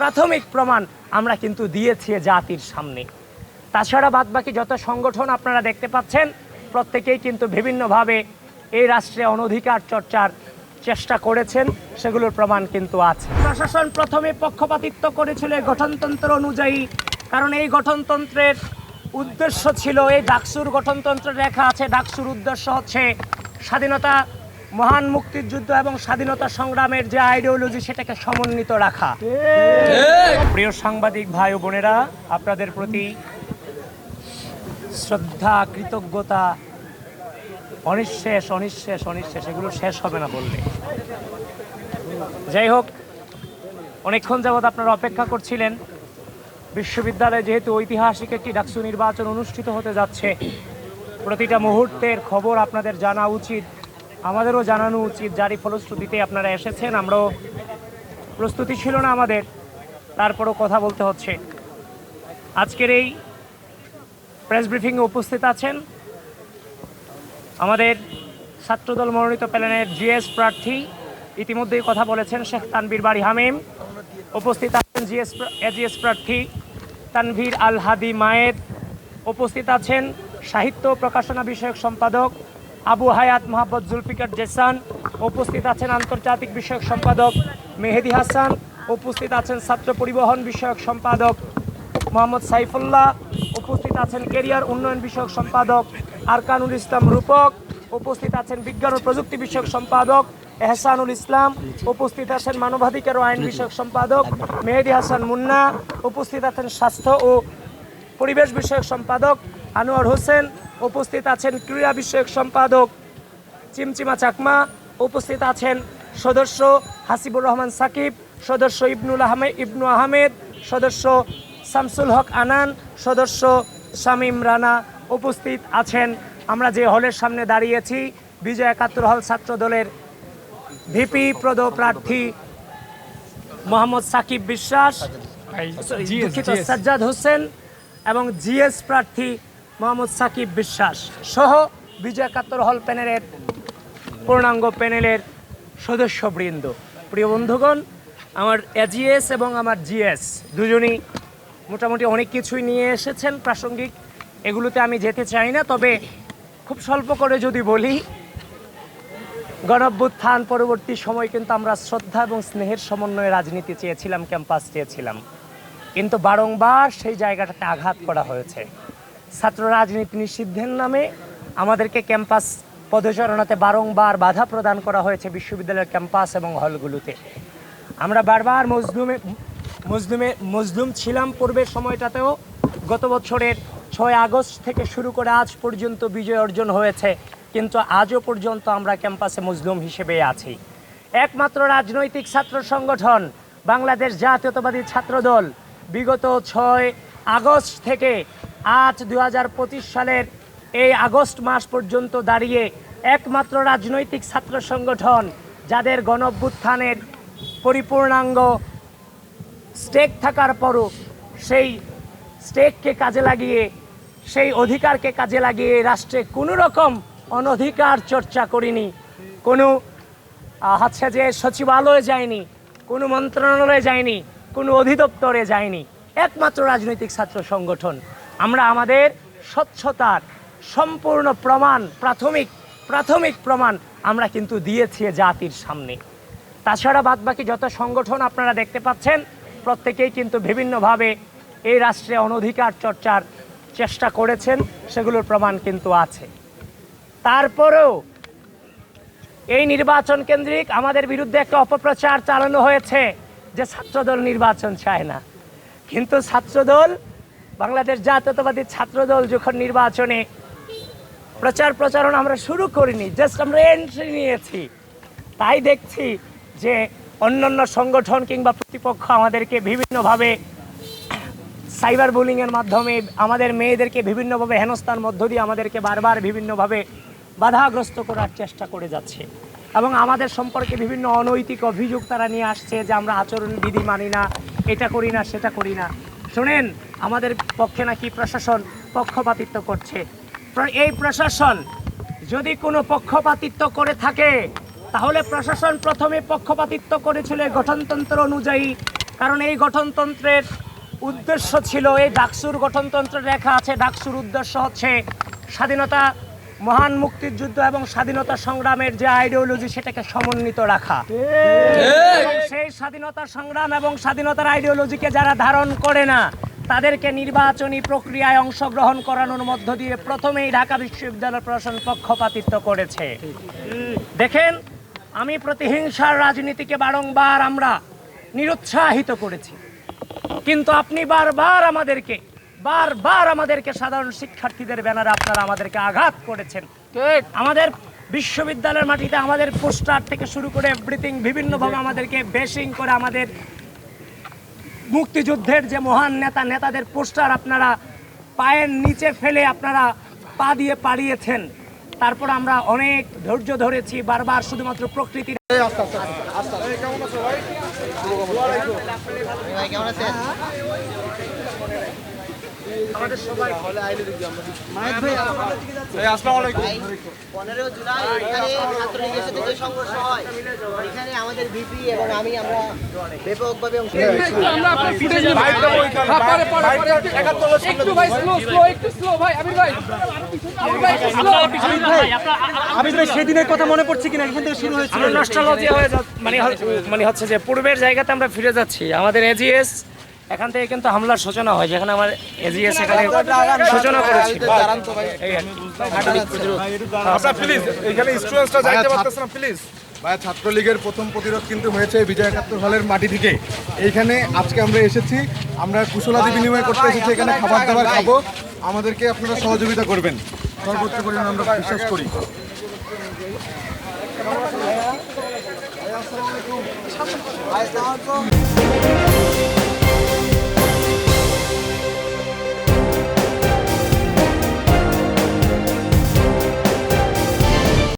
প্রাথমিক প্রমাণ আমরা কিন্তু দিয়েছি জাতির সামনে। তাছাড়া বাদবাকি যত সংগঠন আপনারা দেখতে পাচ্ছেন, প্রত্যেকেই কিন্তু বিভিন্নভাবে এই রাষ্ট্রে অনধিকার চর্চার চেষ্টা করেছেন, সেগুলোর প্রমাণ কিন্তু আছে। প্রশাসন প্রথমে পক্ষপাতিত্ব করেছিল গঠনতন্ত্র অনুযায়ী, কারণ এই গঠনতন্ত্রের উদ্দেশ্য ছিল, এই ডাকসুর গঠনতন্ত্রে লেখা আছে, ডাকসুর উদ্দেশ্য হচ্ছে স্বাধীনতা মহান মুক্তিযুদ্ধ এবং স্বাধীনতা সংগ্রামের যে আইডিওলজি সেটাকে সমন্বিত রাখা। প্রিয় সাংবাদিক ভাই বোনেরা, আপনাদের প্রতি শ্রদ্ধা, কৃতজ্ঞতা, অনিঃশেষ অনিঃশেষ অনিঃশেষ, এগুলো শেষ হবে না বললে। যাই হোক, অনেকক্ষণ যাবৎ আপনারা অপেক্ষা করছিলেন। বিশ্ববিদ্যালয়ে যেহেতু ঐতিহাসিক একটি ডাকসু নির্বাচন অনুষ্ঠিত হতে যাচ্ছে, প্রতিটা মুহূর্তের খবর আপনাদের জানা উচিত। আমাদেরও জানানো উচিত যারই ফলশ্রুতিতে আপনারা এসেছেন, আমরাও প্রস্তুতি ছিল না আমাদের, তারপরও কথা বলতে হচ্ছে। আজকের এই প্রেস ব্রিফিংয়ে উপস্থিত আছেন আমাদের ছাত্রদল মনোনীত প্যানেলের জিএস প্রার্থী, ইতিমধ্যেই কথা বলেছেন শেখ তানভীর বাড়ি হামিম। উপস্থিত আছেন জিএস এজিএস প্রার্থী তানভীর আল হাদি মায়েদ উপস্থিত আছেন সাহিত্য প্রকাশনা বিষয়ক সম্পাদক আবু হায়াত মোহাম্মদ জুলফিকার জেসান। উপস্থিত আছেন আন্তর্জাতিক বিষয়ক সম্পাদক মেহেদি হাসান। উপস্থিত আছেন ছাত্র পরিবহন বিষয়ক সম্পাদক মোহাম্মদ সাইফুল্লাহ। উপস্থিত আছেন কেরিয়ার উন্নয়ন বিষয়ক সম্পাদক আরকানুল ইসলাম রূপক। উপস্থিত আছেন বিজ্ঞান ও প্রযুক্তি বিষয়ক সম্পাদক এহসানুল ইসলাম। উপস্থিত আছেন মানবাধিকার ও আইন বিষয়ক সম্পাদক মেহেদি হাসান মুন্না। উপস্থিত আছেন স্বাস্থ্য ও পরিবেশ বিষয়ক সম্পাদক আনোয়ার হোসেন। উপস্থিত আছেন ক্রীড়া বিষয়ক সম্পাদক চিমচিমা চাকমা উপস্থিত আছেন সদস্য হাসিবুর রহমান সাকিব সদস্য ইবনুল আহমেদ ইবনু আহমেদ সদস্য শামসুল হক আনান সদস্য শামীম রানা উপস্থিত আছেন। আমরা যে হলের সামনে দাঁড়িয়েছি বিজয় একাত্তর হল ছাত্র দলের ভিপি প্রদ প্রার্থী মোহাম্মদ সাকিব বিশ্বাস দুঃখিত, সাজ্জাদ হোসেন এবং জিএস প্রার্থী মোহাম্মদ সাকিব বিশ্বাস সহ বিজয় একাত্তর হল প্যানেলের পূর্ণাঙ্গ প্যানেলের সদস্যবৃন্দ। প্রিয় বন্ধুগণ, আমার এজিএস এবং আমার জিএস দুজনই মোটামুটি অনেক কিছুই নিয়ে এসেছেন প্রাসঙ্গিক। এগুলোতে আমি যেতে চাই না, তবে খুব স্বল্প করে যদি বলি গণঅভ্যুত্থান পরবর্তী সময় কিন্তু আমরা শ্রদ্ধা এবং স্নেহের সমন্বয়ে রাজনীতি চেয়েছিলাম, ক্যাম্পাস চেয়েছিলাম। কিন্তু বারংবার সেই জায়গাটাতে আঘাত করা হয়েছে। ছাত্র রাজনীতি নিষিদ্ধের নামে আমাদেরকে ক্যাম্পাস পদচারণাতে বারংবার বাধা প্রদান করা হয়েছে বিশ্ববিদ্যালয়ের ক্যাম্পাস এবং হলগুলোতে। আমরা বারবার মজলুমে মজলুমে মজলুম ছিলাম পূর্বের সময়টাতেও। গত বছরের ছয় আগস্ট থেকে শুরু করে আজ পর্যন্ত বিজয় অর্জন হয়েছে, কিন্তু আজও পর্যন্ত আমরা ক্যাম্পাসে মজলুম হিসেবে আছি। একমাত্র রাজনৈতিক ছাত্র সংগঠন বাংলাদেশ জাতীয়তাবাদী ছাত্রদল। বিগত ছয় আগস্ট থেকে আজ দু হাজার পঁচিশ সালের এই আগস্ট মাস পর্যন্ত দাঁড়িয়ে একমাত্র রাজনৈতিক ছাত্র সংগঠন, যাদের গণঅভ্যুত্থানের পরিপূর্ণাঙ্গ স্টেক থাকার পরও সেই স্টেককে কাজে লাগিয়ে, সেই অধিকারকে কাজে লাগিয়ে রাষ্ট্রে কোনো রকম অনধিকার চর্চা করিনি। কোনো হচ্ছে যে সচিবালয়ে যায়নি, কোনো মন্ত্রণালয়ে যায়নি, কোনো অধিদপ্তরে যায়নি। একমাত্র রাজনৈতিক ছাত্র সংগঠন। আমরা আমাদের স্বচ্ছতার সম্পূর্ণ প্রমাণ, প্রাথমিক প্রাথমিক প্রমাণ আমরা কিন্তু দিয়েছি জাতির সামনে। তাছাড়া বাদবাকি যত সংগঠন আপনারা দেখতে পাচ্ছেন, প্রত্যেকেই কিন্তু বিভিন্নভাবে এই রাষ্ট্রে অনধিকার চর্চার চেষ্টা করেছেন, সেগুলোর প্রমাণ কিন্তু আছে। তারপরেও এই নির্বাচন কেন্দ্রিক আমাদের বিরুদ্ধে একটা অপপ্রচার চালানো হয়েছে যে ছাত্রদল নির্বাচন চায় না। কিন্তু ছাত্রদল বাংলাদেশ জাতীয়তাবাদী ছাত্রদল যখন নির্বাচনে প্রচার প্রচারণা আমরা শুরু করিনি জাস্ট আমরা এন্ট্রি নিয়েছি। তাই দেখছি যে অন্যান্য সংগঠন কিংবা প্রতিপক্ষ আমাদেরকে বিভিন্নভাবে সাইবার বুলিংয়ের মাধ্যমে আমাদের মেয়েদেরকে বিভিন্নভাবে হেনস্থার মধ্য দিয়ে আমাদেরকে বারবার বিভিন্নভাবে বাধাগ্রস্ত করার চেষ্টা করে যাচ্ছে। এবং আমাদের সম্পর্কে বিভিন্ন অনৈতিক অভিযোগ তারা নিয়ে আসছে যে আমরা আচরণ বিধি মানি না, এটা করি না, সেটা করি না। শোনেন, আমাদের পক্ষে নাকি প্রশাসন পক্ষপাতিত্ব করছে। এই প্রশাসন যদি কোনো পক্ষপাতিত্ব করে থাকে, তাহলে প্রশাসন প্রথমে পক্ষপাতিত্ব করেছিল গঠনতন্ত্র অনুযায়ী। কারণ এই গঠনতন্ত্রের উদ্দেশ্য ছিল, এই ডাকসুর গঠনতন্ত্রে লেখা আছে, ডাকসুর উদ্দেশ্য হচ্ছে স্বাধীনতা মহান মুক্তিযুদ্ধ এবং স্বাধীনতা সংগ্রামের যে আইডিওলজি সেটাকে সমন্বিত রাখা। সেই স্বাধীনতা সংগ্রাম এবং স্বাধীনতার আইডিওলজিকে যারা ধারণ করে না তাদেরকে নির্বাচনী প্রক্রিয়ায় অংশগ্রহণ করানোর মধ্য দিয়ে প্রথমেই ঢাকা বিশ্ববিদ্যালয় প্রশাসন পক্ষপাতিত্ব করেছে। দেখেন আমি প্রতিহিংসার রাজনীতিকে বারংবার আমরা নিরুৎসাহিত করেছি। কিন্তু আপনি বারবার আমাদেরকে বারবার আমাদেরকে সাধারণ শিক্ষার্থীদের ব্যানারে আপনারা আমাদেরকে আঘাত করেছেন। আমাদের বিশ্ববিদ্যালয়ের মাটিতে আমাদের পোস্টার থেকে শুরু করে এভরিথিং বিভিন্নভাবে আমাদেরকে বেশিং করে আমাদের মুক্তিযুদ্ধের যে মহান নেতা নেতাদের পোস্টার আপনারা পায়ের নিচে ফেলে আপনারা পা দিয়ে পাড়িয়েছেন তারপর আমরা অনেক ধৈর্য ধরেছি বারবার শুধুমাত্র প্রকৃতির ভাই কেমন আছেন? আমাদের সবাই। পনেরো জুলাই এখানে ছাত্রলীগের সাথে যে সংঘর্ষ হয় এখানে আমাদের ভিপি এবং আমি আমরা ব্যাপকভাবে অংশ নিয়েছি। আমরা আপনার ফুটেজ নেব পরে পরে পরে। একটু ভাই স্লো স্লো একটু স্লো ভাই আমির ভাই। আমির ভাই স্লো আবির ভাই সেদিনের কথা মনে পড়ছে কিনা? এখান থেকে শুরু হয়েছিল আমরা নস্টালজিয়া হয়ে যা- মানে মানে হচ্ছে যে পূর্বের জায়গাতে আমরা ফিরে যাচ্ছি। আমাদের এজিএস এখান থেকে কিন্তু হামলার সূচনা হয় যেখানে আমার এজিএস এখানে সূচনা করেছিল এই আর প্লিজ এখানে স্টুডেন্টসরা যাইতে পারতেছে প্লিজ ভাইয়া ছাত্রলীগের প্রথম প্রতিরোধ কিন্তু হয়েছে বিজয় একাত্তর হলের মাটি থেকে। এইখানে আজকে আমরা এসেছি আমরা কুশলাদি বিনিময় করতে এসেছি এখানে খাবার দাবার খাব। আমাদেরকে আপনারা সহযোগিতা করবেন। সর্বোচ্চ পরিমাণ আমরা বিশ্বাস করি। আসসালামু আলাইকুম।